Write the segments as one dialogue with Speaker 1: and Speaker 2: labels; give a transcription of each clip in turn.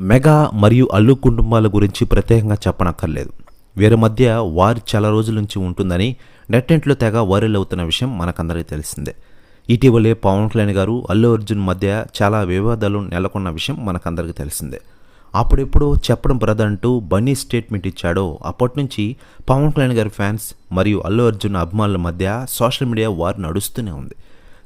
Speaker 1: Mega మరియు అల్లు కుటుంబాల గురించి ప్రత్యేకంగా చెప్పనక్కర్లేదు. వీరి మధ్య వారి చాలా రోజుల నుంచి ఉంటుందని నెట్టెంట్లో తెగ వైరల్ అవుతున్న విషయం మనకందరికీ తెలిసిందే. ఇటీవలే పవన్ కళ్యాణ్ గారు అల్లు అర్జున్ మధ్య చాలా వివాదాలు నెలకొన్న విషయం మనకందరికీ తెలిసిందే. అప్పుడెప్పుడో చెప్పడం బ్రదర్ అంటూ బన్నీ స్టేట్మెంట్ ఇచ్చాడో అప్పటి నుంచి పవన్ కళ్యాణ్ గారి ఫ్యాన్స్ మరియు అల్లు అర్జున్ అభిమానుల మధ్య సోషల్ మీడియా వార్ నడుస్తూనే ఉంది.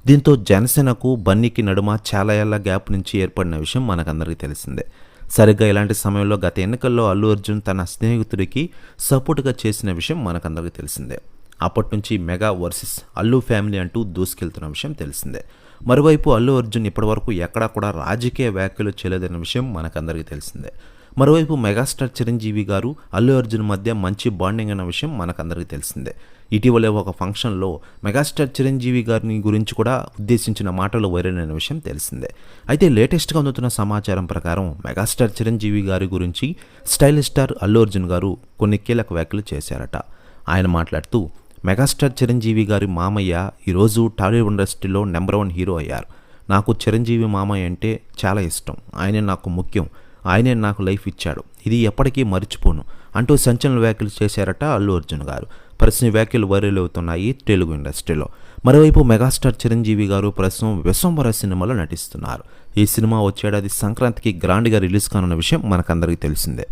Speaker 1: దీంతో జనసేనకు బన్నీకి నడుమ చాలా ఏళ్ళ గ్యాప్ నుంచి ఏర్పడిన విషయం మనకందరికీ తెలిసిందే. సరిగ్గా ఇలాంటి సమయంలో గత ఎన్నికల్లో అల్లు అర్జున్ తన స్నేహితుడికి సపోర్ట్గా చేసిన విషయం మనకందరికీ తెలిసిందే. అప్పటి నుంచి మెగా వర్సెస్ అల్లు ఫ్యామిలీ అంటూ దూసుకెళ్తున్న విషయం తెలిసిందే. మరోవైపు అల్లు అర్జున్ ఇప్పటివరకు ఎక్కడా కూడా రాజకీయ వ్యాఖ్యలు చేయలేదన్న విషయం మనకందరికీ తెలిసిందే. మరోవైపు మెగాస్టార్ చిరంజీవి గారు అల్లు అర్జున్ మధ్య మంచి బాండింగ్ అన్న విషయం మనకందరికీ తెలిసిందే. ఇటీవలే ఒక ఫంక్షన్లో మెగాస్టార్ చిరంజీవి గారిని గురించి కూడా ఉద్దేశించిన మాటలు వైరల్ అయిన విషయం తెలిసిందే. అయితే లేటెస్ట్గా అందుతున్న సమాచారం ప్రకారం మెగాస్టార్ చిరంజీవి గారి గురించి స్టైలిష్ స్టార్ అల్లు అర్జున్ గారు కొన్ని కీలక వ్యాఖ్యలు చేశారట. ఆయన మాట్లాడుతూ మెగాస్టార్ చిరంజీవి గారి మామయ్య ఈరోజు టాలీవుడ్ ఇండస్ట్రీలో నెంబర్ వన్ హీరో అయ్యారు. నాకు చిరంజీవి మామయ్య అంటే చాలా ఇష్టం. ఆయనే నాకు ముఖ్యం. ఆయనే నాకు లైఫ్ ఇచ్చాడు. ఇది ఎప్పటికీ మర్చిపోను అంటూ సంచలన వ్యాఖ్యలు చేశారట అల్లు అర్జున్ గారు. ప్రశ్న వ్యాఖ్యలు వైరల్ అవుతున్నాయి తెలుగు ఇండస్ట్రీలో. మరోవైపు మెగాస్టార్ చిరంజీవి గారు ప్రస్తుతం విశ్వంబర సినిమాలో నటిస్తున్నారు. ఈ సినిమా వచ్చేడాది సంక్రాంతికి గ్రాండ్గా రిలీజ్ కానున్న విషయం మనకందరికీ తెలిసిందే.